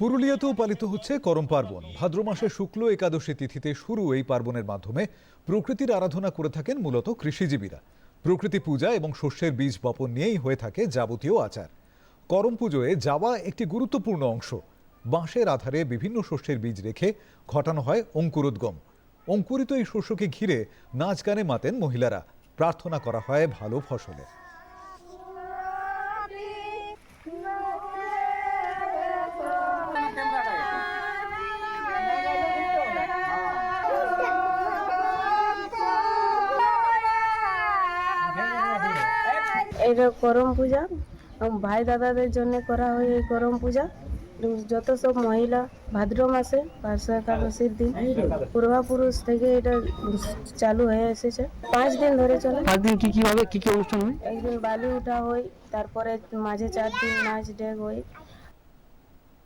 পুরুলিয়াতেও পালিত হচ্ছে করম পার্বণ। ভাদ্র মাসে শুক্ল একাদশী তিথিতে শুরু এই পার্বণের মাধ্যমে প্রকৃতির আরাধনা করে থাকেন মূলত কৃষিজীবীরা। প্রকৃতি পূজা এবং শস্যের বীজ বপন নিয়েই হয়ে থাকে যাবতীয় আচার। করম পুজোয় যাওয়া একটি গুরুত্বপূর্ণ অংশ। বাঁশের আধারে বিভিন্ন শস্যের বীজ রেখে ঘটানো হয় অঙ্কুরোদ্গম। অঙ্কুরিত এই শস্যকে ঘিরে নাচ গানে মাতেন মহিলারা। প্রার্থনা করা হয় ভালো ফসলের এটা করম পূজা ভাই দাদাদের জন্য করা হয় এই করম পূজা। যত সব মহিলা ভাদ্র মাসে পার্শ্ব একাদশীর দিন পূর্বাপুরুষ থেকে এটা চালু হয়ে এসেছে। পাঁচ দিন ধরে চলে। পাঁচ দিন কি কি হবে কি কি অনুষ্ঠান হয়? একদিন বালি উঠা হয় তারপরে মাঝে চার দিন নাচ ডেক হয়।